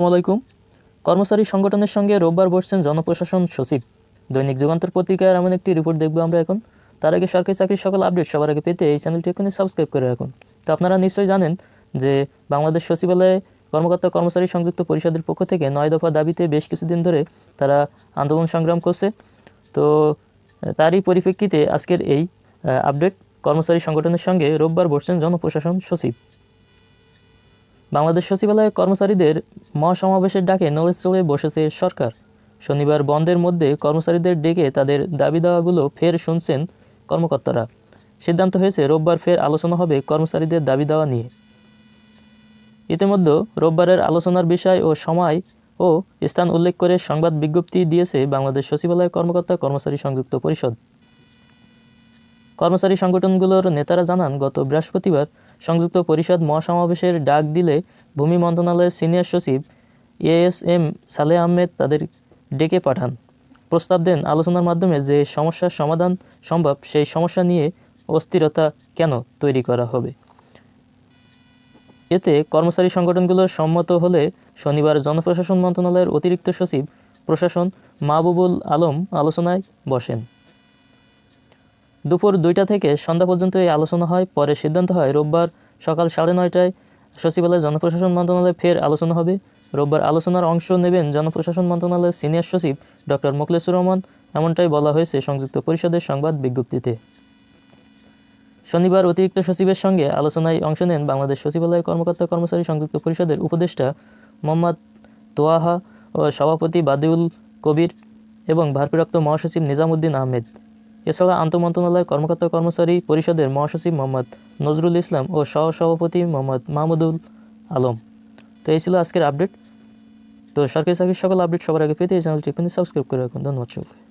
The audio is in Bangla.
আসসালামাইকুম কর্মচারী সংগঠনের সঙ্গে রোববার বসছেন জনপ্রশাসন সচিব। দৈনিক যুগান্তর পত্রিকার এমন একটি রিপোর্ট দেখব আমরা এখন। তার আগে সরকারি চাকরির সকল আপডেট সবার আগে পেতে এই চ্যানেলটি এখনই সাবস্ক্রাইব করে রাখুন। তো আপনারা নিশ্চয়ই জানেন যে বাংলাদেশ সচিবালয়ে কর্মকর্তা কর্মচারী সংযুক্ত পরিষদের পক্ষ থেকে নয় দফা দাবিতে বেশ কিছুদিন ধরে তারা আন্দোলন সংগ্রাম করছে। তো তারই পরিপ্রেক্ষিতে আজকের এই আপডেট কর্মচারী সংগঠনের সঙ্গে রোববার বসছেন জনপ্রশাসন সচিব। বাংলাদেশ সচিবালয়ে কর্মচারীদের মহাসমাবেশের ডাকে নলেজচলে বসেছে সরকার। শনিবার বন্ধের মধ্যে কর্মচারীদের ডেকে তাদের দাবি দাওয়াগুলো ফের শুনছেন কর্মকর্তারা। সিদ্ধান্ত হয়েছে, রোববার ফের আলোচনা হবে কর্মচারীদের দাবি দাওয়া নিয়ে। ইতিমধ্যে রোববারের আলোচনার বিষয় ও সময় ও স্থান উল্লেখ করে সংবাদ বিজ্ঞপ্তি দিয়েছে বাংলাদেশ সচিবালয় কর্মকর্তা কর্মচারী সংযুক্ত পরিষদ। কর্মচারী সংগঠনগুলোর নেতারা জানান, গত বৃহস্পতিবার সংযুক্ত পরিষদ মহাসমাবেশের ডাক দিলে ভূমি মন্ত্রণালয়ের সিনিয়র সচিব এএস এম সালে আহমেদ তাদের ডেকে পাঠান। প্রস্তাব দেন, আলোচনার মাধ্যমে যে সমস্যার সমাধান সম্ভব, সেই সমস্যা নিয়ে অস্থিরতা কেন তৈরি করা হবে? এতে কর্মচারী সংগঠনগুলো সম্মত হলে শনিবার জনপ্রশাসন মন্ত্রণালয়ের অতিরিক্ত সচিব, প্রশাসন মাহবুবুল আলম আলোচনায় বসেন। দুপুর দুইটা থেকে সন্ধ্যা পর্যন্ত এই আলোচনা হয়, পরে সিদ্ধান্ত হয় রোববার সকাল সাড়ে নয়টায় সচিবালয় জনপ্রশাসন মন্ত্রণালয়ে ফের আলোচনা হবে। রোববার আলোচনার অংশ নেবেন জনপ্রশাসন মন্ত্রণালয়ের সিনিয়র সচিব ডক্টর মোখলেসুর রহমান। এমনটাই বলা হয়েছে সংযুক্ত পরিষদের সংবাদ বিজ্ঞপ্তিতে। শনিবার অতিরিক্ত সচিবের সঙ্গে আলোচনায় অংশ নেন বাংলাদেশ সচিবালয় কর্মকর্তা কর্মচারী সংযুক্ত পরিষদের উপদেষ্টা মোহাম্মদ তোয়াহা ও সভাপতি বাদিউল কবির এবং ভারপ্রাপ্ত মহাসচিব নিজামুদ্দিন আহমেদ। এছাড়া আন্তঃমন্ত্রণালয় কর্মকর্তা কর্মচারী পরিষদের মহাসচিব মোহাম্মদ নজরুল ইসলাম ও সহসভাপতি মোহাম্মদ মাহমুদুল আলম। তো এই ছিল আজকের আপডেট। তো সরকারি চাকরির সকল আপডেট সবার আগে পেতে এই চ্যানেলটি সাবস্ক্রাইব করে রাখুন। ধন্যবাদ সকলকে।